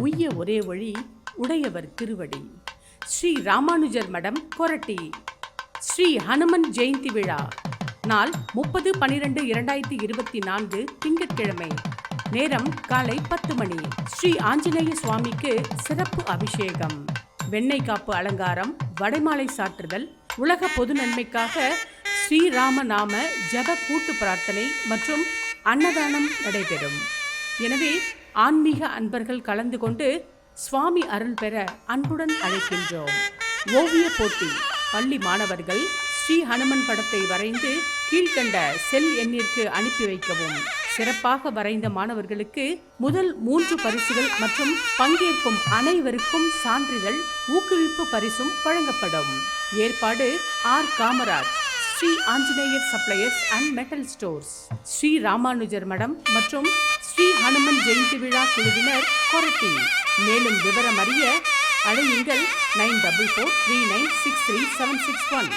உய்ய ஒரே வழி உடையவர் திருவடி. ஸ்ரீ ராமானுஜர் மடம் கொரட்டி. ஸ்ரீ ஹனுமன் ஜெயந்தி விழா. நாள் முப்பது பனிரெண்டு இரண்டாயிரத்தி இருபத்தி நான்கு திங்கட்கிழமை. நேரம் காலை பத்து மணி. ஸ்ரீ ஆஞ்சநேய சுவாமிக்கு சிறப்பு அபிஷேகம். வெண்ணெய் காப்பு அலங்காரம் வடைமாலை சாற்றுதல் உலக பொது நன்மைக்காக ஸ்ரீராம நாம ஜப கூட்டு பிரார்த்தனை மற்றும் அன்னதானம் நடைபெறும். எனவே ஆன்மீக அன்பர்கள் கலந்து கொண்டு சுவாமி அருள் பெற அன்புடன் அழைக்கின்றோம். ஓவிய போட்டி பள்ளி மாணவர்கள் ஸ்ரீ ஹனுமன் படத்தை வரைந்து கீழ்கண்ட செல் எண்ணிற்கு அனுப்பி வைக்கவும். சிறப்பாக வரைந்த மாணவர்களுக்கு முதல் மூன்று பரிசுகள் மற்றும் பங்கேற்கும் அனைவருக்கும் சான்றிதழ் ஊக்குவிப்பு பரிசும் வழங்கப்படும். ஏற்பாடு R. Kamaraj. Sri Anjaneyar suppliers and metal stores. Sri Ramanujar மடம் மற்றும் ஸ்ரீ ஹனுமன் ஜெயந்தி விழா குழுவினர் கொரட்டி மேலும் விவரம் அறிய அழையுங்கள் nine double four three nine six three seven six one.